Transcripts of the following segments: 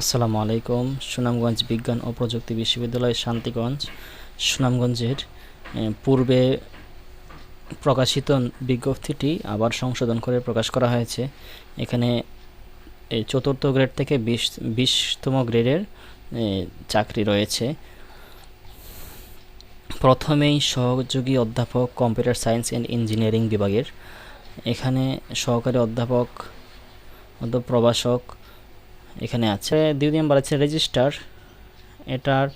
আসসালামু আলাইকুম, সুনামগঞ্জ বিজ্ঞান ও প্রযুক্তি বিশ্ববিদ্যালয় শান্তিগঞ্জ, সুনামগঞ্জের পূর্বে প্রকাশিত বিজ্ঞপ্তিটি আবার সংশোধন করে প্রকাশ করা হয়েছে। এখানে এই চতুর্থ গ্রেড থেকে বিশ, বিশতম গ্রেডের চাকরি রয়েছে। প্রথমেই সহযোগী অধ্যাপক কম্পিউটার সায়েন্স অ্যান্ড ইঞ্জিনিয়ারিং বিভাগের। এখানে সহকারী অধ্যাপক, প্রভাষক এখানে আছে। দুই নম্বর আছে রেজিস্টার। এটার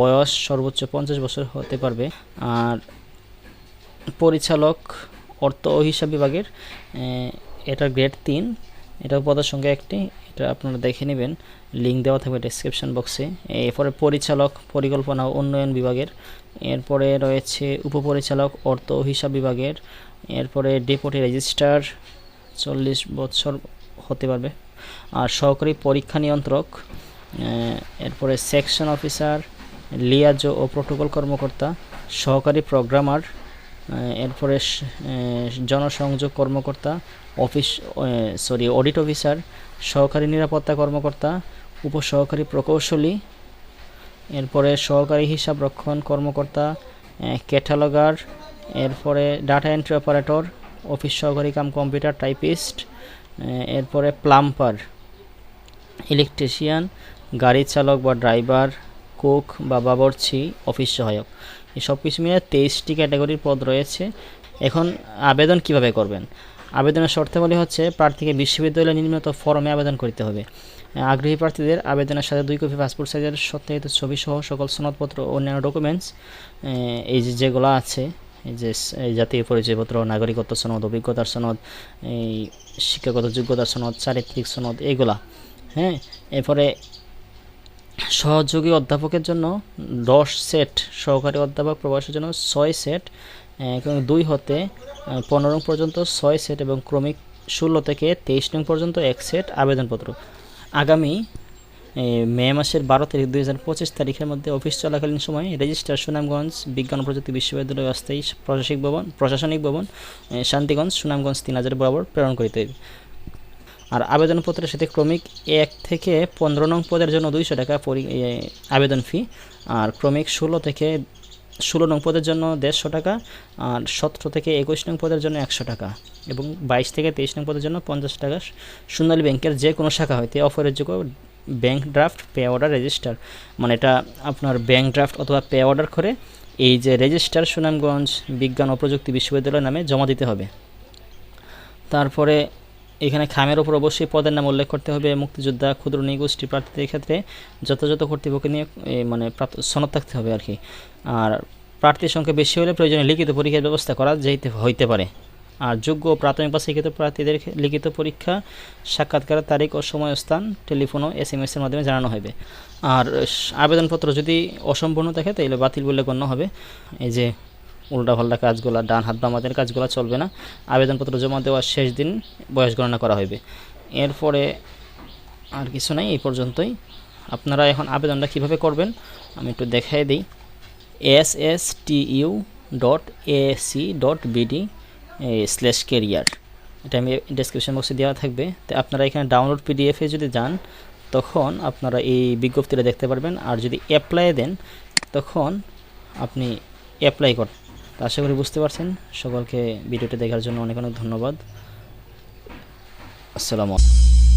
বয়স সর্বোচ্চ পঞ্চাশ বছর হতে পারবে। আর পরিচালক অর্থ ও হিসাব বিভাগের এটার গ্রেড তিন। এটা পদের সংখ্যা একটি। এটা আপনারা দেখে নেবেন। লিঙ্ক দেওয়া থাকবে ডেসক্রিপশন বক্সে এরপরে পরিচালক পরিকল্পনা ও উন্নয়ন বিভাগের, এরপরে রয়েছে উপপরিচালক অর্থ ও হিসাব বিভাগের, এরপরে ডেপুটি রেজিস্ট্রার, চল্লিশ বছর হতে পারবে। আর সহকারী পরীক্ষা নিয়ন্ত্রক এরপরে সেকশন অফিসার লিয়াজ ও প্রোটোকল কর্মকর্তা, সহকারী প্রোগ্রামার এরপরে জনসংযোগ কর্মকর্তা অফিস সরি অডিট অফিসার সহকারী নিরাপত্তা কর্মকর্তা, উপসহকারী প্রকৌশলী, এরপরে সহকারী হিসাব রক্ষণ কর্মকর্তা ক্যাটালগার এরপরে ডাটা এন্ট্রি অপারেটর অফিস সহকারী কাম কম্পিউটার টাইপিস্ট এরপরে প্লাম্পার ইলেকট্রিশিয়ান গাড়ি চালক বা ড্রাইভার কুক বা বাবরচি অফিস সহায়ক। এই সব কিছু মিলে তেইশটি ক্যাটাগরির পদ রয়েছে। এখন আবেদন কীভাবে করবেন? আবেদনের শর্তাবলী হচ্ছে প্রার্থীকে বিশ্ববিদ্যালয়ে নির্মিত ফর্মে আবেদন করতে হবে। আগ্রহী প্রার্থীদের আবেদনের সাথে দুই কপি পাসপোর্ট সাইজের সত্যায়িত ছবি সহ সকল সনদপত্র অন্যান্য ডকুমেন্টস এই যেগুলো আছে যে জাতীয় পরিচয়পত্র, নাগরিকত্ব সনদ, অভিজ্ঞতার সনদ, এই শিক্ষাগত যোগ্যতার সনদ, চারিত্রিক সনদ, এগুলা। হ্যাঁ এরপরে সহযোগী অধ্যাপকের জন্য দশ সেট, সহকারী অধ্যাপক প্রবাসের জন্য ছয় সেট দুই হতে পনেরো পর্যন্ত ছয় সেট এবং ক্রমিক ষোলো থেকে তেইশ নং পর্যন্ত এক সেট আবেদনপত্র। আগামী মে মাসের বারো তারিখ দুই হাজার পঁচিশ তারিখের মধ্যে অফিস চলাকালীন সময় রেজিস্ট্রার সুনামগঞ্জ বিজ্ঞান প্রযুক্তি বিশ্ববিদ্যালয় অস্থায়ী প্রশাসনিক ভবন প্রশাসনিক ভবন শান্তিগঞ্জ, সুনামগঞ্জ তিন হাজার বরাবর প্রেরণ করিতে হইবে। আর আবেদনপত্রের সাথে ক্রমিক এক থেকে পনেরো নং পদের জন্য দুইশো টাকা আবেদন ফি আর ক্রমিক ষোলো থেকে ষোলো নং পদের জন্য দেড়শো টাকা, আর সতেরো থেকে একুশ নং পদের জন্য একশো টাকা, এবং বাইশ থেকে তেইশ নং পদের জন্য পঞ্চাশ টাকা। সোনালী ব্যাংকের যে কোনো শাখা হইতে অফারের যোগ্য bank draft pay order register মানে এটা আপনার ব্যাংক ড্রাফট অথবা পে অর্ডার করে এই যে রেজিস্টার সুনামগঞ্জ বিজ্ঞান ও প্রযুক্তি বিশ্ববিদ্যালয় নামে জমা দিতে হবে। তারপরে এখানে খামের ওপর অবশ্যই পদের নাম উল্লেখ করতে হবে। মুক্তিযোদ্ধা, ক্ষুদ্র নিগোষ্ঠী প্রার্থীদের ক্ষেত্রে যথাযথ কর্তৃপক্ষ নিয়ে মানে সনদ থাকতে হবে আর কি। আর প্রার্থীর সংখ্যা বেশি হলে প্রয়োজনে লিখিত পরীক্ষার ব্যবস্থা করা যেতে হইতে পারে। আর যোগ্য প্রাথমিক বা শিক্ষিত প্রার্থীদের লিখিত পরীক্ষা, সাক্ষাৎকারের তারিখ ও সময় স্থান টেলিফোন ও এস এম এর মাধ্যমে জানানো হবে। আর আবেদনপত্র যদি অসম্পূর্ণ থাকে তাহলে বাতিল বলে গণ্য হবে। এই যে উল্টাপাল্টা কাজগুলো ডান হাত বাম হাতের কাজগুলো চলবে না। আবেদনপত্র জমা দেওয়ার শেষ দিন বয়স গণনা করা হবে এরপরে আর কিছু নাই, এই পর্যন্তই। আপনারা এখন আবেদনটা কীভাবে করবেন, আমি একটু দেখাই দিই। S S T U dot A C dot BD slash career এটা আমি ডেসক্রিপশন বক্সে দেওয়া থাকবে। তো আপনারা এখানে ডাউনলোড পিডিএফে যদি যান, তখন আপনারা এই বিজ্ঞপ্তিটা দেখতে পারবেন। আর যদি অ্যাপ্লাই দেন, তখন আপনি অ্যাপ্লাই কর আশা করি বুঝতে পারছেন। সকলকে ভিডিওটি দেখার জন্য অনেক অনেক ধন্যবাদ। আসসালামু আলাইকুম।